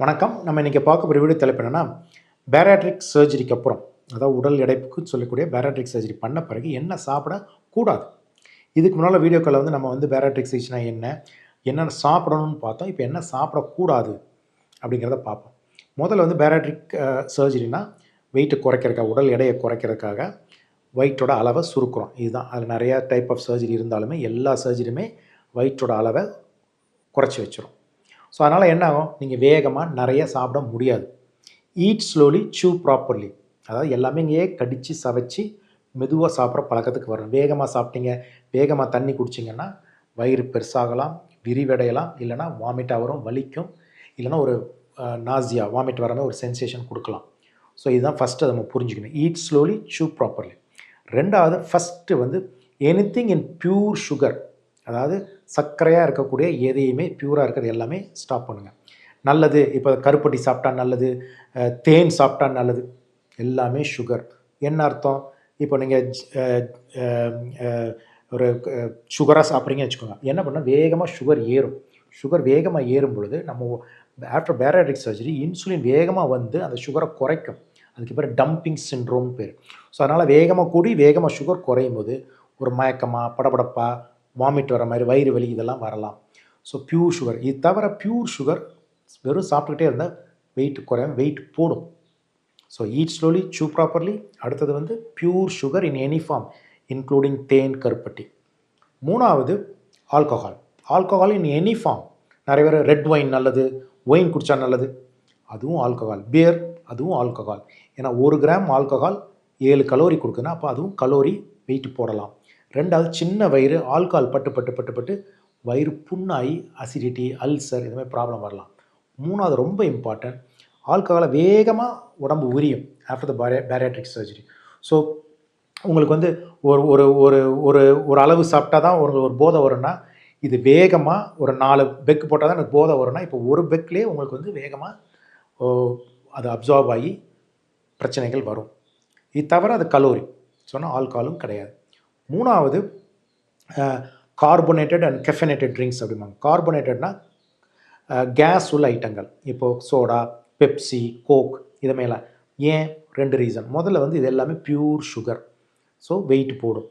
வணக்கம். நம்ம இன்றைக்கி பார்க்க போகிற வீடியோ தலைப்பு என்னென்னா பேராட்ரிக் சர்ஜரிக்கு அப்புறம் அதாவது உடல் எடைப்புக்கு சொல்லக்கூடிய பேராட்ரிக் சர்ஜரி பண்ண பிறகு என்ன சாப்பிடக்கூடாது? இதுக்கு முன்னால் வீடியோக்களில் வந்து நம்ம வந்து பேராட்ரிக் சர்ஜரினா என்ன என்னென்ன சாப்பிடணும்னு பார்த்தோம். இப்போ என்ன சாப்பிடக்கூடாது அப்படிங்கிறத பார்ப்போம். முதல்ல வந்து பேராட்ரிக் சர்ஜரினா வெயிட்டை குறைக்கிறதுக்காக உடல் எடையை குறைக்கிறதுக்காக வயிற்றோட அளவை சுருக்குறோம். இதுதான். அதில் நிறையா டைப் ஆஃப் சர்ஜரி இருந்தாலுமே எல்லா சர்ஜரியுமே வயிற்றோட அளவை குறைச்சி வச்சிரும். ஸோ அதனால் என்ன ஆகும் நீங்கள் வேகமாக நிறைய சாப்பிட முடியாது. ஈட் ஸ்லோலி சூ ப்ராப்பர்லி அதாவது எல்லாமே இங்கேயே கடித்து சவைச்சி மெதுவாக சாப்பிட்ற பழக்கத்துக்கு வரணும். வேகமாக சாப்பிட்டீங்க வேகமாக தண்ணி குடிச்சிங்கன்னா வயிறு பெருசாகலாம் விரிவடையலாம். இல்லைனா வாமிட்டாக வரும் வலிக்கும். இல்லைனா ஒரு நாசியா வாமிட் வர ஒரு சென்சேஷன் கொடுக்கலாம். ஸோ இதுதான் ஃபஸ்ட்டு நம்ம புரிஞ்சுக்கணும். ஈட் ஸ்லோலி சூ ப்ராப்பர்லி ரெண்டாவது ஃபஸ்ட்டு வந்து anything in pure sugar அதாவது சர்க்கரையாக இருக்கக்கூடிய எதையுமே பியூராக இருக்கிறது எல்லாமே ஸ்டாப் பண்ணுங்கள் நல்லது இப்போ கருப்பட்டி சாப்பிட்டா நல்லது தேன் சாப்பிட்டா நல்லது. எல்லாமே சுகர் என்ன அர்த்தம்? இப்போ நீங்கள் ஒரு சுகராக சாப்பிட்றீங்கன்னு வச்சுக்கோங்க. என்ன பண்ணால் வேகமாக சுகர் ஏறும். சுகர் வேகமாக ஏறும் பொழுது நம்ம ஆஃப்டர் பேராடிக் சர்ஜரி இன்சுலின் வேகமாக வந்து அந்த சுகரை குறைக்கும். அதுக்கு பேர் டம்பிங் சின்ரோம் பேர். ஸோ அதனால் வேகமாக கூடி வேகமாக சுகர் குறையும் போது ஒரு மயக்கமாக படபடப்பா வாமிட் வர மாதிரி வயிறு வலி இதெல்லாம் வரலாம். ஸோ பியூர் சுகர் இது தவிர பியூர் சுகர் வெறும் சாப்பிட்டுக்கிட்டே இருந்தால் வெயிட் குறையும் வெயிட் போடும். So eat slowly chew properly அடுத்தது வந்து pure sugar in any form including தேன் கருப்பட்டி. மூணாவது alcohol alcohol in any form நிறைய பேர் ரெட் ஒயின் நல்லது ஒயின் குடித்தா நல்லது. அதுவும் ஆல்கஹால் பியர் அதுவும் ஆல்கஹால் ஏன்னா ஒரு கிராம் ஆல்கஹால் ஏழு கலோரி கொடுக்குதுன்னா அப்போ அதுவும் கலோரி வெயிட் போடலாம். ரெண்டாவது சின்ன வயிறு ஆல்கால் பட்டு பட்டு பட்டு பட்டு வயிறு புண்ணாகி அசிடிட்டி அல்சர் இது மாதிரி ப்ராப்ளம் வரலாம். மூணாவது ரொம்ப இம்பார்ட்டன்ட் ஆல்கஹாலை வேகமாக உடம்பு உரியும் ஆஃப்டர் த பேரே பேரியாட்ரிக் சர்ஜரி ஸோ உங்களுக்கு வந்து ஒரு ஒரு ஒரு ஒரு ஒரு அளவு சாப்பிட்டா தான் ஒரு ஒரு போதை வரும்னா இது வேகமாக ஒரு நாலு பெக் போட்டால் தான் எனக்கு போதை வரும்னா இப்போ ஒரு பெக்லேயே உங்களுக்கு வந்து வேகமாக அது அப்சார்ப் ஆகி பிரச்சனைகள் வரும். இது தவிர அது கலோரி சொன்னால் ஆல்கஹாலும் கிடையாது. மூணாவது கார்பனேட்டட் அண்ட் கெஃபனேட்டட் ட்ரிங்க்ஸ் அப்படிம்பாங்க. கார்பனேட்டட்னா கேஸ் உள்ள ஐட்டங்கள். இப்போது சோடா பெப்சி கோக் இதுமாரிலாம் ஏன்? ரெண்டு ரீசன் முதல்ல வந்து இது எல்லாமே பியூர் சுகர் ஸோ வெயிட் போடும்.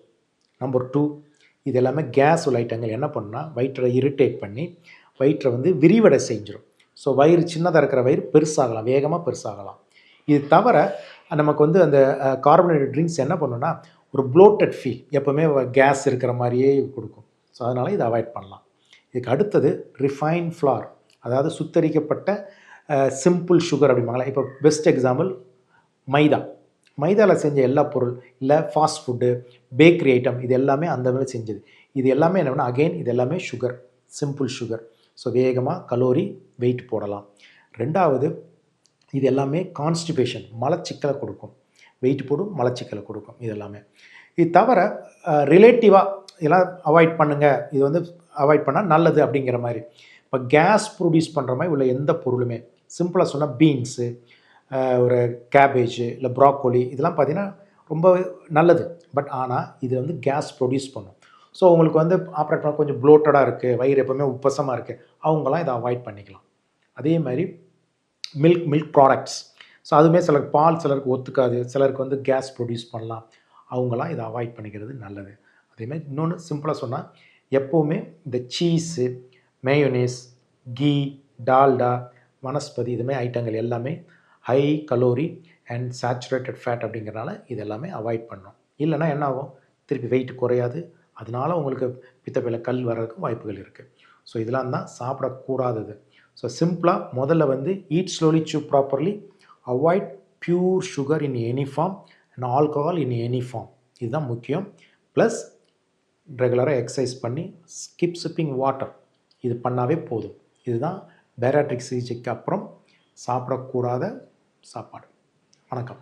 நம்பர் டூ இது எல்லாமே கேஸ் உள்ள ஐட்டங்கள். என்ன பண்ணுன்னா வயிற்றை இரிட்டேட் பண்ணி வயிற்றை வந்து விரிவடை செஞ்சிடும் ஸோ வயிறு சின்னதாக இருக்கிற வயிறு பெருசாகலாம். வேகமாக பெருசாகலாம். இது தவிர நமக்கு வந்து அந்த கார்பனேட்டட் ட்ரிங்க்ஸ் என்ன பண்ணுன்னா ஒரு ப்ளோட்டட் ஃபீல் எப்போவுமே கேஸ் இருக்கிற மாதிரியே கொடுக்கும். ஸோ அதனால் இதை அவாய்ட் பண்ணலாம். இதுக்கு அடுத்தது ரிஃபைன் ஃப்ளார் அதாவது சுத்தரிக்கப்பட்ட சிம்பிள் சுகர் அப்படிம்பாங்களா இப்போ பெஸ்ட் எக்ஸாம்பிள் மைதா. மைதாவில் செஞ்ச எல்லா பொருள் இல்லை ஃபாஸ்ட் ஃபுட்டு பேக்கரி ஐட்டம் இது எல்லாமே அந்த மாதிரி செஞ்சது. இது எல்லாமே என்ன அகெயின் இது எல்லாமே சுகர் சிம்பிள் சுகர் ஸோ வேகமாக கலோரி வெயிட் போடலாம். ரெண்டாவது இது எல்லாமே கான்ஸ்டிபேஷன் மலச்சிக்கலை கொடுக்கும். வெயிட் போடும் மலச்சிக்கலை கொடுக்கும் இது எல்லாமே இது தவிர ரிலேட்டிவாக இதெல்லாம் அவாய்ட் பண்ணுங்கள் இது வந்து அவாய்ட் பண்ணால் நல்லது அப்படிங்கிற மாதிரி. இப்போ கேஸ் ப்ரொடியூஸ் பண்ணுற மாதிரி உள்ள எந்த பொருளுமே சிம்பிளாக சொன்னால் பீன்ஸு ஒரு கேபேஜு இல்லை ப்ராக்கோலி இதெல்லாம் பார்த்திங்கன்னா ரொம்ப நல்லது. பட் ஆனால் இது வந்து கேஸ் ப்ரொடியூஸ் பண்ணும். ஸோ உங்களுக்கு வந்து ஆப்ரேட் பண்ண கொஞ்சம் ப்ளோட்டடாக இருக்குது வயிறு எப்போவுமே உப்பசமாக இருக்குது அவங்களாம் இதை அவாய்ட் பண்ணிக்கலாம். அதே மாதிரி மில்க் மில்க் ப்ராடக்ட்ஸ் ஸோ அதுவுமே சிலருக்கு பால் சிலருக்கு ஒத்துக்காது. சிலருக்கு வந்து கேஸ் ப்ரொடியூஸ் பண்ணலாம். அவங்களாம் இதை அவாய்ட் பண்ணிக்கிறது நல்லது. அதேமாதிரி இன்னொன்று சிம்பிளாக சொன்னால் எப்போவுமே இந்த சீஸு மேயோனேஸ் கீ டால்டா வனஸ்பதி இதுமாதிரி ஐட்டங்கள் எல்லாமே high calorie and saturated fat அப்படிங்கிறனால இது எல்லாமே அவாய்ட் பண்ணணும். இல்லைன்னா என்ன ஆகும்? திருப்பி வெயிட் குறையாது. அதனால உங்களுக்கு பித்தப்பையில் கல் வர்றதுக்கு வாய்ப்புகள் இருக்குது ஸோ இதெல்லாம் தான் சாப்பிடக்கூடாதது. ஸோ சிம்பிளாக முதல்ல வந்து eat slowly chew properly avoid pure sugar in any form and alcohol in any form இதுதான் முக்கியம். ப்ளஸ் ரெகுலராக எக்ஸசைஸ் பண்ணி ஸ்கிப் சிப்பிங் வாட்டர் இது பண்ணாவே போதும். இதுதான் பேராட்ரிக் சிகிச்சைக்கு அப்புறம் சாப்பிடக்கூடாத சாப்பாடு. வணக்கம்.